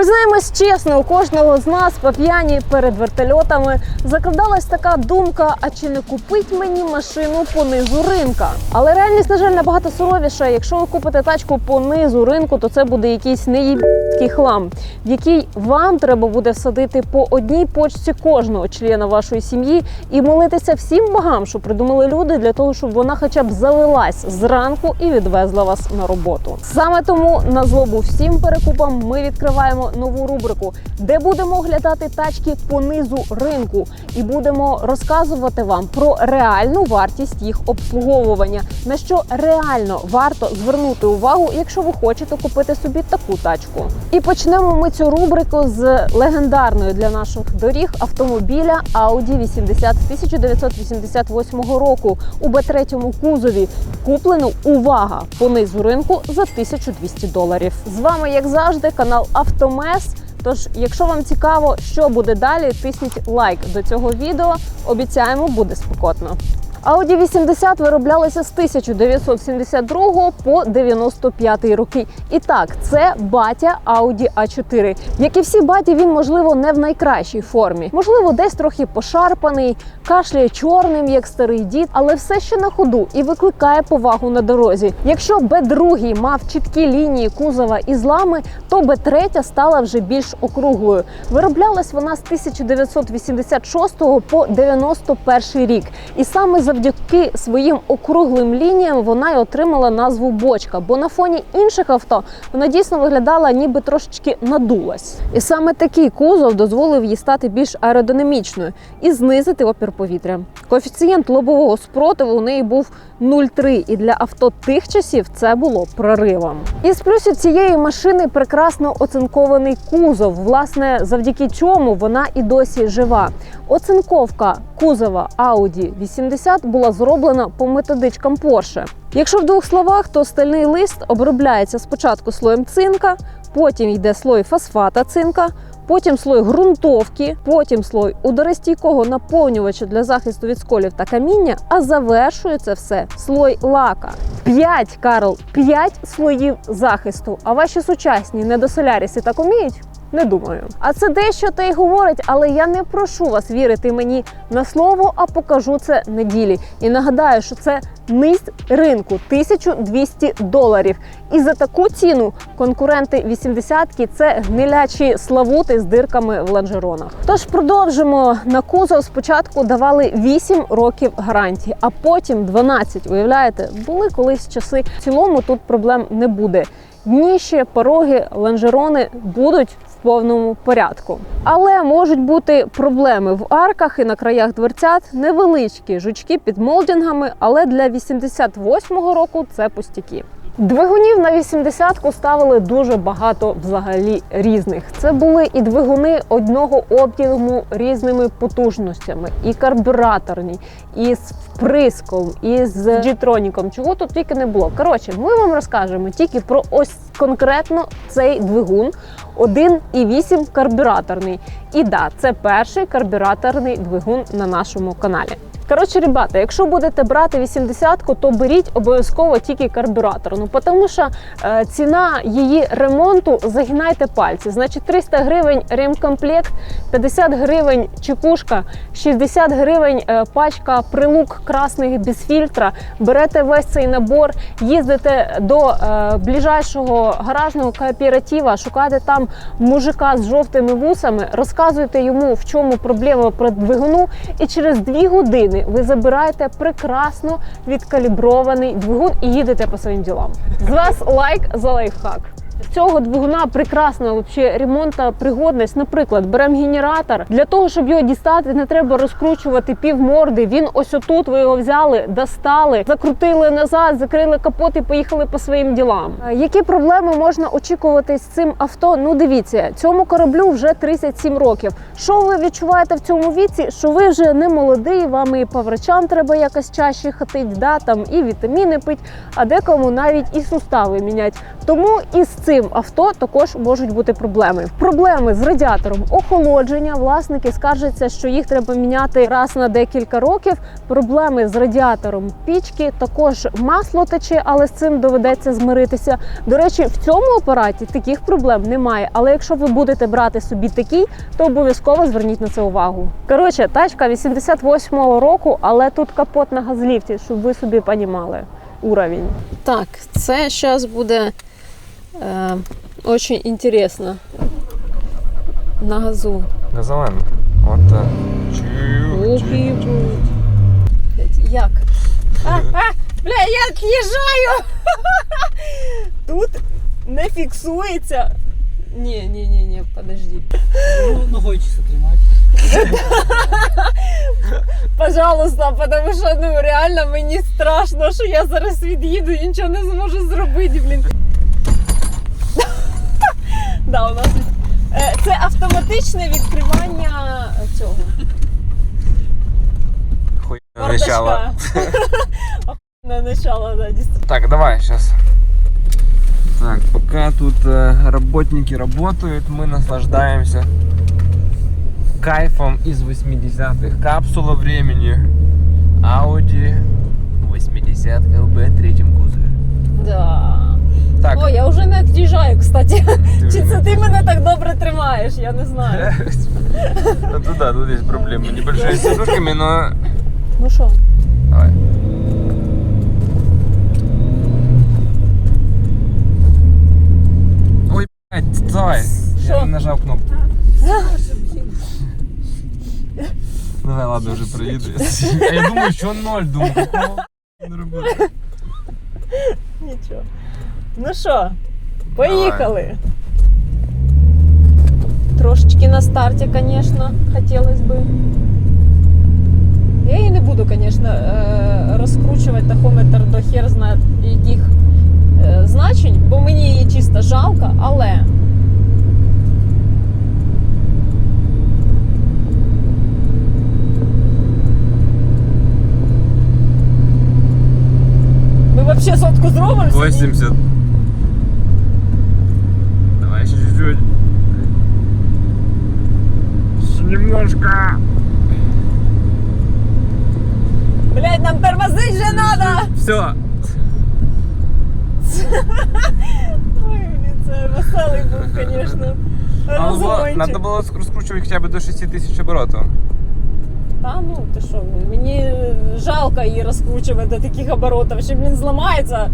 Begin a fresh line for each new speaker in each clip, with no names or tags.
Признаємось чесно, у кожного з нас по п'яні перед вертольотами закладалась така думка: а чи не купить мені машину по низу ринка? Але реальність, на жаль, набагато суровіша. Якщо ви купите тачку по низу ринку, то це буде якийсь неїбський хлам, в який вам треба буде всадити по одній почці кожного члена вашої сім'ї і молитися всім богам, що придумали люди для того, щоб вона хоча б залилась зранку і відвезла вас на роботу. Саме тому на злобу всім перекупам ми відкриваємо нову рубрику, де будемо оглядати тачки по низу ринку і будемо розказувати вам про реальну вартість їх обслуговування, на що реально варто звернути увагу, якщо ви хочете купити собі таку тачку. І почнемо ми цю рубрику з легендарної для наших доріг автомобіля Audi 80 1988 року у Б3 кузові. Куплено увага по низу ринку за 1200 доларів. З вами, як завжди, канал Автомес. Тож, якщо вам цікаво, що буде далі, тисніть лайк до цього відео. Обіцяємо, буде спекотно. Audi 80 вироблялися з 1972 по 95 роки. І так, це батя Audi A4. Як і всі баті, він можливо не в найкращій формі. Можливо, десь трохи пошарпаний, кашляє чорним, як старий дід, але все ще на ходу і викликає повагу на дорозі. Якщо Б2 мав чіткі лінії кузова і злами, то Б3 стала вже більш округлою. Вироблялась вона з 1986 по 91 рік. І саме завдяки своїм округлим лініям вона й отримала назву бочка, бо на фоні інших авто вона дійсно виглядала, ніби трошечки надулась. І саме такий кузов дозволив їй стати більш аеродинамічною і знизити опір повітря. Коефіцієнт лобового спротиву у неї був 0,3, і для авто тих часів це було проривом. Із плюсів цієї машини прекрасно оцинкований кузов, власне, завдяки чому вона і досі жива. Оцинковка кузова Audi 80 була зроблена по методичкам Porsche. Якщо в двох словах, то стальний лист обробляється спочатку слоєм цинка, потім йде слой фосфата цинка. Потім слой ґрунтовки, потім слой ударостійкого наповнювача для захисту від сколів та каміння, а завершує це все слой лака. П'ять Карл, п'ять слоїв захисту. А ваші сучасні недосоляріси так уміють? Не думаю. А це дещо та й говорить, але я не прошу вас вірити мені на слово, а покажу це на ділі. І нагадаю, що це низ ринку 1200 доларів. І за таку ціну конкуренти 80-ки це гнилячі славути з дирками в лонжеронах. Тож продовжимо на кузов. Спочатку давали 8 років гарантії, а потім 12. Уявляєте, були колись часи. В цілому тут проблем не буде. Дніще, пороги, лонжерони будуть повному порядку. Але можуть бути проблеми в арках і на краях дверцят, невеличкі жучки під молдінгами, але для 88-го року це пустяки. Двигунів на 80-ку ставили дуже багато взагалі різних. Це були і двигуни одного об'єму різними потужностями, і карбюраторні, і з вприском, і з джітроніком. Чого тут тільки не було. Коротше, ми вам розкажемо тільки про ось конкретно цей двигун 1,8 карбюраторний. І да, це перший карбюраторний двигун на нашому каналі. Коротше, ребята, якщо будете брати 80-ку, то беріть обов'язково тільки карбюратор. Ну тому що е, ціна її ремонту загинайте пальці. Значить, 300 гривень ремкомплект, 50 гривень чекушка, 60 гривень е, пачка прилук красних без фільтра. Берете весь цей набор, їздите до е, ближайшого гаражного кооператива, шукаєте там мужика з жовтими вусами, розказуєте йому, в чому проблема при двигуну, і через 2 години ви забираєте прекрасно відкалібрований двигун і їдете по своїм ділам. З вас лайк за лайфхак. Цього двигуна прекрасна вообще ремонтна пригодність. Наприклад, беремо генератор. Для того, щоб його дістати, не треба розкручувати пів морди. Він ось отут. Ви його взяли, достали, закрутили назад, закрили капот і поїхали по своїм ділам. Е, Які проблеми можна очікувати з цим авто? Ну дивіться, цьому кораблю вже 37 років. Що ви відчуваєте в цьому віці? Що ви вже не молодий, вам і по врачам треба якось чаще ходити, да, там і вітаміни пити, а декому навіть і сустави міняти. Тому і з цим авто також можуть бути проблеми. Проблеми з радіатором охолодження. Власники скаржаться, що їх треба міняти раз на декілька років. Проблеми з радіатором пічки, також масло тече, але з цим доведеться змиритися. До речі, в цьому апараті таких проблем немає. Але якщо ви будете брати собі такий, то обов'язково зверніть на це увагу. Коротше, тачка 88-го року, але тут капот на газліфті, щоб ви собі понімали уровень. Так, це зараз буде е, дуже інтересно. На газу.
Газован. Вот так.
Як? А, а, бля, я від'їжджаю! Тут не фіксується. Ні, ні, ні, ні, подожди.
Ну, ногой чисто тримати.
Пожалуйста, потому що ну реально мені страшно, що я зараз від'їду і нічого не зможу зробити, блін. Да, у нас е, це автоматичне відкривання цього.
Хуй начало.
На начало, да, дійсно.
Так, давай сейчас. Так, пока тут э, работники работают, мы наслаждаемся кайфом из 80-х. Капсула времени. Audi 80 LB третьем кузове
Да.
Так,
О, я вже не від'їжджаю, кстати.
ты
Чи
уже-
це ти мене так добре тримаєш? Я не знаю.
Ну тут да, тут есть проблемы. Небольшие с сидушками, но...
Ну що?
Давай. Ой, блядь, давай. Я
Що?
не нажав кнопку. Давай, ладно, вже проїду. А я думаю, що ноль, думаю, какого не робити.
Нічого. Ну що, поїхали. Трошечки на старті, звісно, хотілося би. Я її не буду, звісно, е, розкручувати тахометр до хер знає яких е, значень, бо мені її чисто жалко, але. Ми взагалі сотку зробимо? сьогодні?
80. Еще.
Блять, нам тормозить же надо!
Все.
Ой, блін, це веселий був. Розгончик.
Надо було розкручувати хоча б до 6 тисяч оборотів.
Та ну ти що, мені жалко її розкручувати до таких оборотів, що він зламається.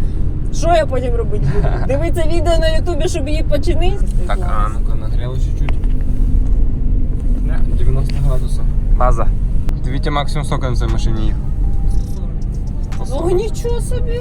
Що я потім робити буду? Дивитися відео на Ютубі, щоб її починити?
Так, а ну-ка, нагрело чуть-чуть. База. Дивіться максимум сока на цій машині їх.
Ну нічого собі.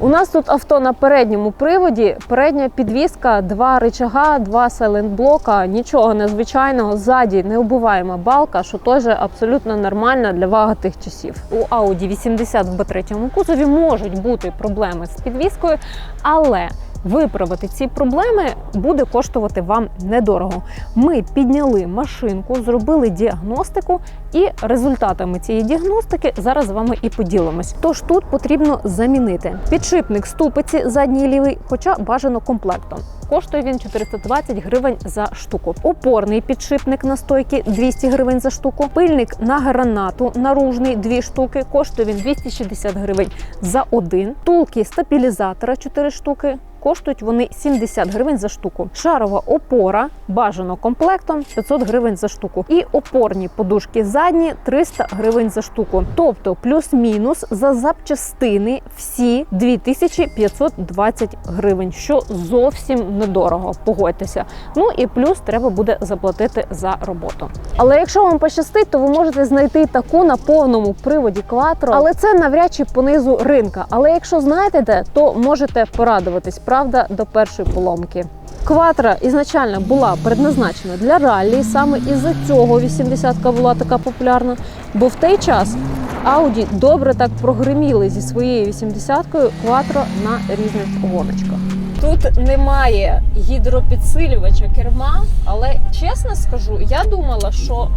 У нас тут авто на передньому приводі, передня підвізка, два рычага, два сайлентблока, нічого незвичайного. Ззаді неубиваєма балка, що теж абсолютно нормально для ваги тих часів. У Audi 80 в Б3 кузові можуть бути проблеми з підвіскою, але виправити ці проблеми буде коштувати вам недорого. Ми підняли машинку, зробили діагностику, і результатами цієї діагностики зараз з вами і поділимось. Тож тут потрібно замінити підшипник ступиці задній лівий, хоча бажано комплектом. Коштує він 420 гривень за штуку. Опорний підшипник на стойки 200 гривень за штуку. Пильник на гранату наружний 2 штуки. Коштує він 260 гривень за один. Тулки стабілізатора 4 штуки. Коштують вони 70 гривень за штуку. Шарова опора бажано комплектом 500 гривень за штуку. І опорні подушки задні 300 гривень за штуку. Тобто плюс-мінус за запчастини всі 2520 гривень, що зовсім недорого. Погодьтеся. Ну і плюс треба буде заплатити за роботу. Але якщо вам пощастить, то ви можете знайти таку на повному приводі Quattro, але це навряд чи понизу ринка. Але якщо знаєте де, то можете порадуватись, правда, до першої поломки. Кватра ізначально була предназначена для раллі, саме із-за цього 80-ка була така популярна. Бо в той час Audi добре так прогриміли зі своєю 80-кою Quattro на різних гоночках. Тут немає гідропідсилювача керма, але чесно скажу, я думала, що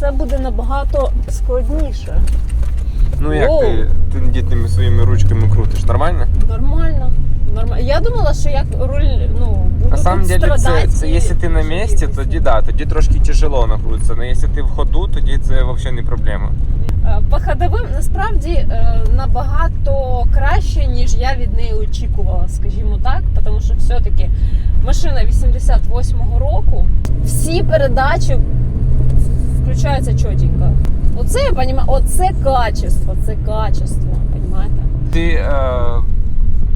це буде набагато складніше.
Ну як
Воу.
ти тендітними своїми ручками крутиш? Нормально?
Нормально. Нормально. Я думала, що як руль, ну, буду
На самом
тут
деле, це,
страдати
це
і
якщо ти на місці, тоді да, тоді трошки тяжело знаходитися. Але якщо ти в ходу, тоді це взагалі не проблема.
Е, По ходовим насправді е, набагато краще, ніж я від неї очікувала, скажімо так, тому що все-таки машина 88-го року, всі передачі включаються чотенько. Оце я розумію, оце качество, це качество, розумієте?
Ти е,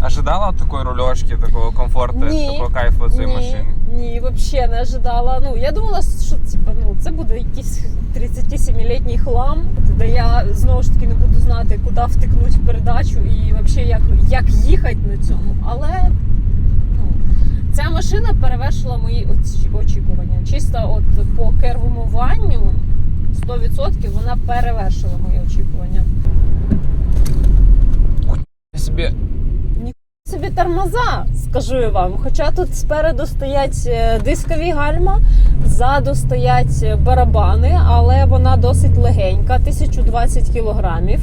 ожидала такої рульошки, такого комфорту,
Ні.
такого кайфу цієї машини?
Ні, взагалі не ожидала. Ну, я думала, що типа, ну, це буде якийсь 37-літній хлам, де я знову ж таки не буду знати, куди втикнути передачу і взагалі як, як їхати на цьому. Але ну, ця машина перевершила мої очікування. Чисто от по кермуванню 100% вона перевершила мої очікування.
Я собі
собі тормоза, скажу я вам. Хоча тут спереду стоять е, дискові гальма, ззаду стоять е, барабани, але вона досить легенька, 1020 кілограмів.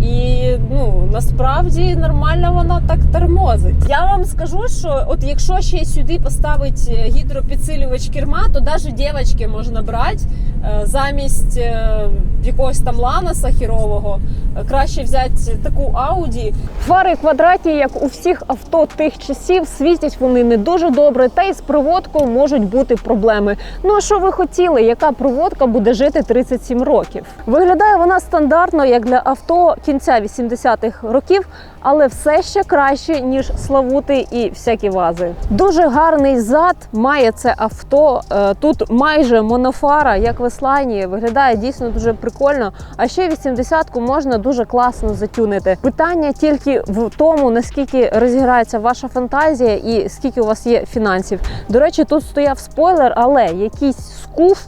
І ну насправді нормально вона так тормозить. Я вам скажу, що от якщо ще сюди поставить е, гідропідсилювач керма, то навіть дівчатки можна брати замість якогось там ланаса хірового. е, Краще взяти таку Ауді, Фари квадратні, як у всіх авто тих часів, світять вони не дуже добре, та й з проводкою можуть бути проблеми. Ну а що ви хотіли? Яка проводка буде жити 37 років? Виглядає вона стандартно, як для авто кінця 80-х років, але все ще краще ніж Славути і всякі вази. Дуже гарний зад має це авто. Е, Тут майже монофара, як в Еслайні, виглядає дійсно дуже прикольно. А ще 80-ку можна дуже класно затюнити. Питання тільки в тому, наскільки розіграється ваша фантазія і скільки у вас є фінансів. До речі, тут стояв спойлер, але якийсь скуф.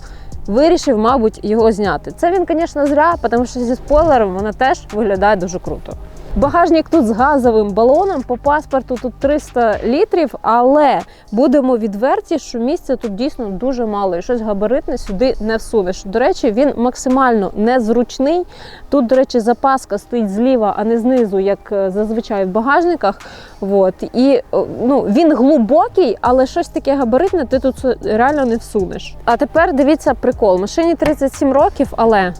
Вирішив, мабуть, його зняти. Це він, звісно, зря, тому що зі спойлером вона теж виглядає дуже круто. Багажник тут з газовим балоном. По паспорту тут 300 літрів, але будемо відверті, що місця тут дійсно дуже мало, і щось габаритне сюди не всунеш. До речі, він максимально незручний. Тут, до речі, запаска стоїть зліва, а не знизу, як е, зазвичай в багажниках. От. І ну, він глибокий, але щось таке габаритне ти тут реально не всунеш. А тепер дивіться прикол. Машині 37 років, але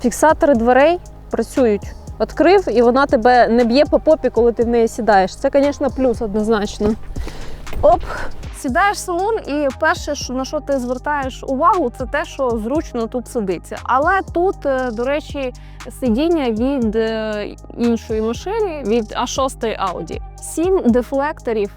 фіксатори дверей працюють. Відкрив, і вона тебе не б'є по попі, коли ти в неї сідаєш. Це, звісно, плюс однозначно. Оп! Сідаєш в салон, і перше, на що ти звертаєш увагу, це те, що зручно тут сидиться. Але тут, е, до речі, сидіння від е, іншої машини, від А6 Audi. Сім дефлекторів.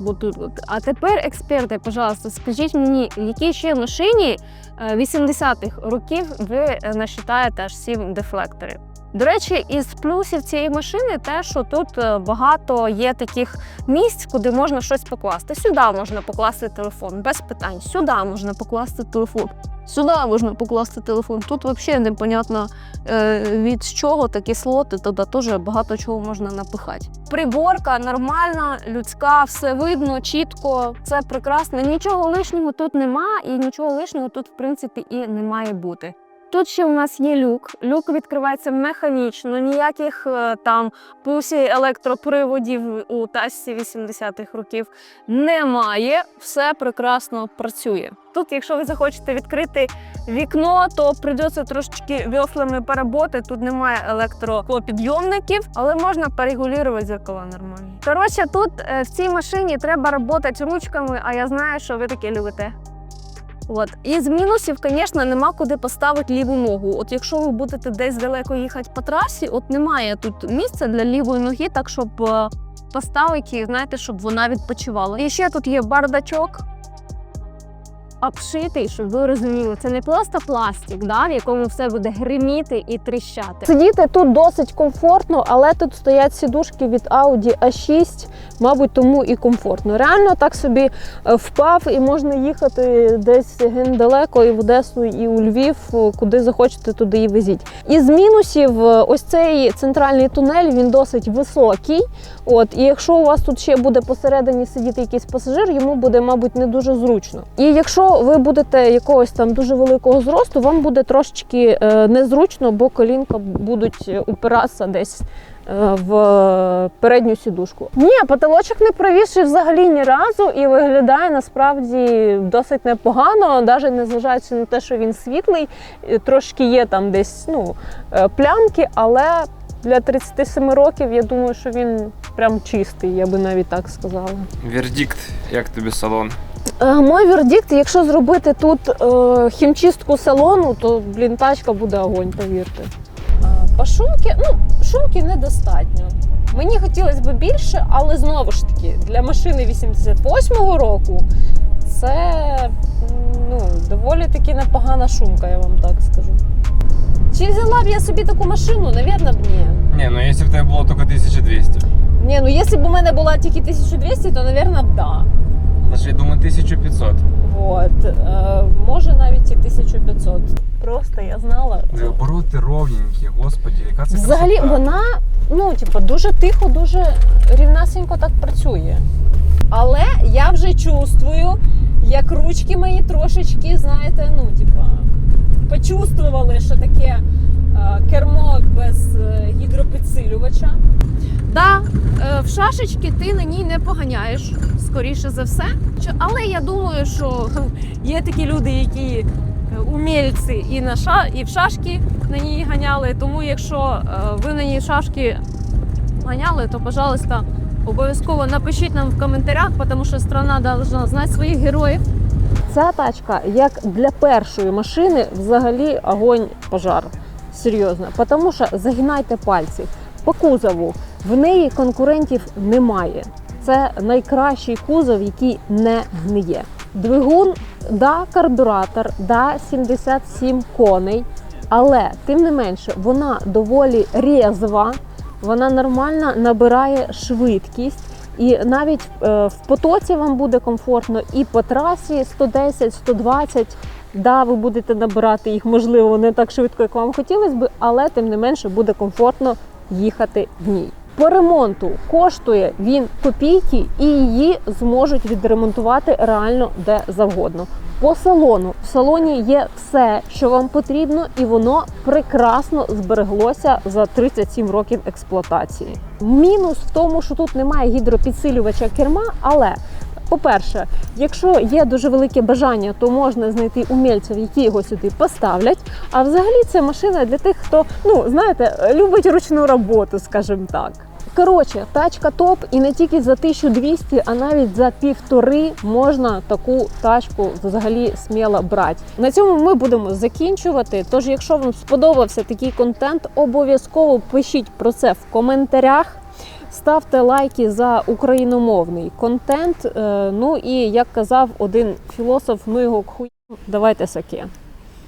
Бо тут, а тепер, експерти, пожалуйста, скажіть мені, в якій ще машині е, 80-х років ви е, насчитаєте аж сім дефлекторів? До речі, із плюсів цієї машини те, що тут е, багато є таких місць, куди можна щось покласти. Сюди можна покласти телефон, без питань. Сюди можна покласти телефон. Сюди можна покласти телефон. Тут взагалі непонятно е, від чого такі слоти, туди теж багато чого можна напихати. Приборка нормальна, людська, все видно, чітко, це прекрасно. Нічого лишнього тут нема, і нічого лишнього тут, в принципі, і не має бути. Тут ще у нас є люк. Люк відкривається механічно, ніяких е, там пусі електроприводів у тасці 80-х років немає. Все прекрасно працює. Тут, якщо ви захочете відкрити вікно, то прийдеться трошечки віофлами поработати. Тут немає електропідйомників, але можна перегулювати зеркала нормально. Коротше, тут е, в цій машині треба працювати ручками, а я знаю, що ви таке любите. От. І з мінусів, звісно, нема куди поставити ліву ногу. От якщо ви будете десь далеко їхати по трасі, от немає тут місця для лівої ноги, так щоб е, поставити, знаєте, щоб вона відпочивала. І ще тут є бардачок. Обшитий, щоб ви розуміли, це не просто пластик, да, в якому все буде гриміти і тріщати. Сидіти тут досить комфортно, але тут стоять сідушки від Audi A6, мабуть, тому і комфортно. Реально так собі е, впав і можна їхати десь ген далеко і в Одесу, і у Львів, е, куди захочете, туди і везіть. Із мінусів, е, ось цей центральний тунель він досить високий. От, і якщо у вас тут ще буде посередині сидіти якийсь пасажир, йому буде, мабуть, не дуже зручно. І якщо якщо ви будете якогось там дуже великого зросту, вам буде трошечки е, незручно, бо колінка будуть упиратися десь е, в передню сідушку. Ні, потолочок не провісший взагалі ні разу і виглядає насправді досить непогано, навіть незважаючи на те, що він світлий, е, трошки є там десь ну, е, плямки, але для 37 років я думаю, що він прям чистий, я би навіть так сказала.
Вердикт, як тобі салон?
Е, Мой вердикт, якщо зробити тут е, хімчистку салону, то блін, тачка буде огонь, повірте. По шумки, ну, шумки недостатньо. Мені хотілося б більше, але знову ж таки, для машини 88-го року це ну, доволі таки непогана шумка, я вам так скажу. Чи взяла б я собі таку машину? Навірно б ні.
Не, ну якщо в тебе було тільки 1200.
Ні, ну якщо б у мене була тільки 1200, то, навірно, б да.
Даже я думаю 1500.
От, е, може навіть і 1500. Просто я знала.
Обороти ровненькі, господі, яка це
Взагалі
красота.
вона ну, типу, дуже тихо, дуже рівнесенько так працює. Але я вже чувствую, як ручки мої трошечки, знаєте, ну, типа, почувствували, що таке е, кермо без е, гідропідсилювача. Да, е, в шашечки ти на ній не поганяєш, скоріше за все. Але я думаю, що є такі люди, які е, умільці і на ша, і в шашки на ній ганяли. Тому якщо е, ви на ній шашки ганяли, то, пожалуйста, обов'язково напишіть нам в коментарях, тому що страна повинна знати своїх героїв. Ця тачка, як для першої машини, взагалі огонь пожар. Серйозно, тому що загинайте пальці по кузову. В неї конкурентів немає. Це найкращий кузов, який не гниє. Двигун, да, карбюратор, да, 77 коней, але тим не менше вона доволі різва, вона нормально набирає швидкість. І навіть е, в потоці вам буде комфортно, і по трасі 110-120, да, ви будете набирати їх, можливо, не так швидко, як вам хотілося б, але тим не менше буде комфортно їхати в ній. По ремонту коштує він копійки, і її зможуть відремонтувати реально де завгодно. По салону в салоні є все, що вам потрібно, і воно прекрасно збереглося за 37 років експлуатації. Мінус в тому, що тут немає гідропідсилювача керма, але по-перше, якщо є дуже велике бажання, то можна знайти умільців, які його сюди поставлять. А взагалі це машина для тих, хто ну знаєте, любить ручну роботу, скажімо так. Коротше, тачка топ, і не тільки за 1200, а навіть за півтори можна таку тачку взагалі сміло брати. На цьому ми будемо закінчувати. Тож, якщо вам сподобався такий контент, обов'язково пишіть про це в коментарях. Ставте лайки за україномовний контент. Е, Ну і як казав один філософ, ну його хуй, давайте саке.